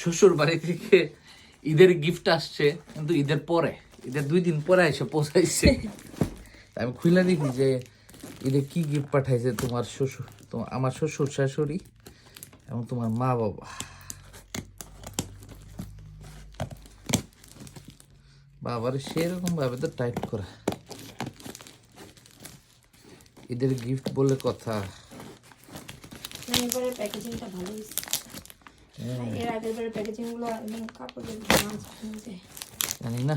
শ্বশুর বাড়ি থেকে ঈদের গিফট আসছে, কিন্তু ঈদের পরে, ঈদের দুই দিন পরে এসে পৌঁছাইছে। আমি খুলে দেখি যে ঈদে কি গিফট পাঠাইছে তোমার শ্বশুর, তোমার, আমার শ্বশুর শাশুড়ি এবং তোমার মা বাবা। বাবার সেরকম ভাবে তো টাইপ করা। ঈদের গিফট বলে কথা। প্যাকেজিংটা ভালো এর আগের বারে প্যাকেজিং একদম কাপড়ের জানি না।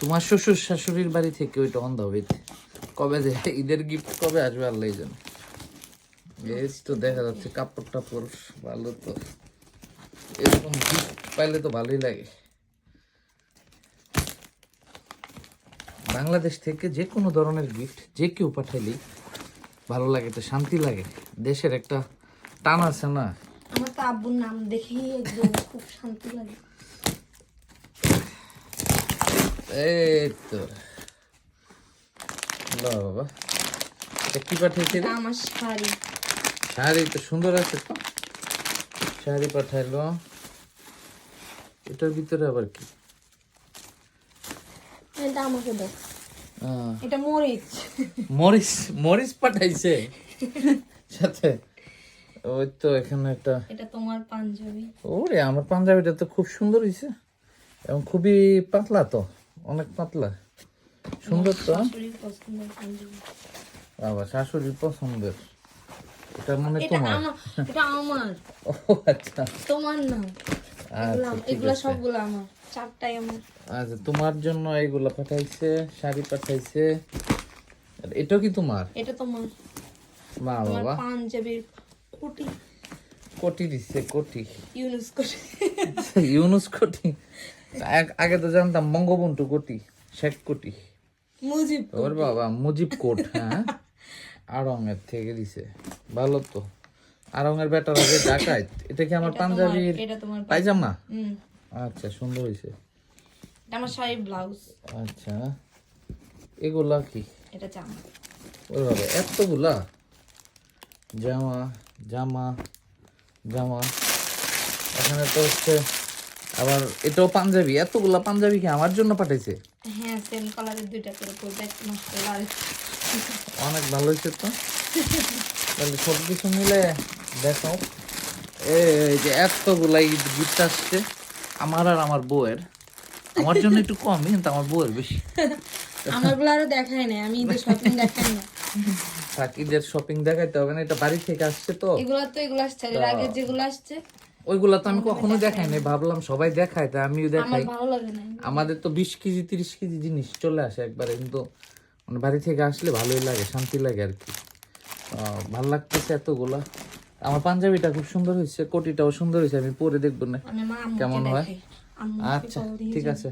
তোমার শ্বশুর শাশুড়ির বাড়ি থেকে ওইটা অন হবে কবে যে ঈদের গিফট কবে আসবে আল্লাহ জানে। এই তো দেখা যাচ্ছে কাপড় টাপড় ভালো তো। এরকম গিফট পাইলে তো ভালোই লাগে। বাংলাদেশ থেকে যে কোনো ধরনের গিফট যে কেউ পাঠাইলেই ভালো লাগে তো শান্তি লাগে। দেশের একটা টান আছে না। আমার তো আব্বুর নাম দেখেই একদম খুব শান্তি লাগে। এই তো। বাহ বাবা কি পাঠিয়েছি আমার শাড়ি। শাড়ি তো সুন্দর আছে। তো শাড়ি পাঠাইলো। এটার ভিতরে আবার কি? এটা আমাকে দাও। এটা মরিচ। মরিচ মরিচ পাঠাইছে। সাথে ওই তো এখানে একটা এটা তোমার পাঞ্জাবি। ওরে আমার পাঞ্জাবিটা তো খুব সুন্দর হয়েছে এবং খুবই পাতলা তো অনেক পাতলা। সুন্দর তো পছন্দের বাবা শাশুড়ির পছন্দের। এটা মনে তোমার? এটা আমার। ও আচ্ছা। তোমার না? এগুলা আচ্ছা এগুলা সবগুলো আমার চারটাই আমার। আচ্ছা তোমার জন্য এইগুলা পাঠাইছে শাড়ি পাঠাইছে। এটা কি তোমার? এটা তোমার। মা বাবা। পাঞ্জাবির কুটি। কোটি দিচ্ছে কোটি। ইউনুস করে ইউনুস কোটি। আগে তো জানতাম বঙ্গবন্ধু কোটি শেখ কোটি। মুজিব ওর বাবা মুজিব কোট হ্যাঁ? আড়ঙের থেকে দিছে। ভালো তো। আড়ঙের বেটার আগে ডাকাইত। এটা কি আমার পাঞ্জাবির এটা পাইজামা আচ্ছা সুন্দর হয়েছে আমার শাড়ির ব্লাউজ। আচ্ছা। এগুলা কি? এটা জামা। ওই বাবা এতগুলা? জামা। জামা জামা। এখানে তো হচ্ছে আবার এটাও পাঞ্জাবি। এতগুলা পাঞ্জাবি কি আমার জন্য পাঠাইছে? হ্যাঁ সেম কালারের দুইটা করে পরবে একটা নষ্ট হলো অনেক ভালো হয়েছে তো। তাহলে সব কিছু মিলে দেখো এই যে এতগুলা গিফট আসছে আমার আর আমার বউয়ের। আমার জন্য একটু কমই কিন্তু আমার বউয়ের বেশি। আমারগুলো আরও দেখাই নাই আমি ঈদের শপিং দেখাই না সাকিদের শপিং দেখাইতে হবে না এটা বাড়ি থেকে আসছে তো। এগুলো তো এগুলো আসছে এর আগে যেগুলো আসছে। ওইগুলা তো আমি কখনো দেখাই নাই। ভাবলাম সবাই দেখায় তাই আমিও আমার দেখাই। ভালো লাগে না আমাদের তো বিশ কেজি তিরিশ কেজি জিনিস চলে আসে একবারে কিন্তু মানে বাড়ি থেকে আসলে ভালোই লাগে শান্তি লাগে আর কি। ভালো লাগতেছে এতগুলা। আমার পাঞ্জাবিটা খুব সুন্দর হয়েছে কোটিটাও সুন্দর হয়েছে আমি পরে দেখব না আম্মুকে কেমন হয়? আচ্ছা ঠিক আছে।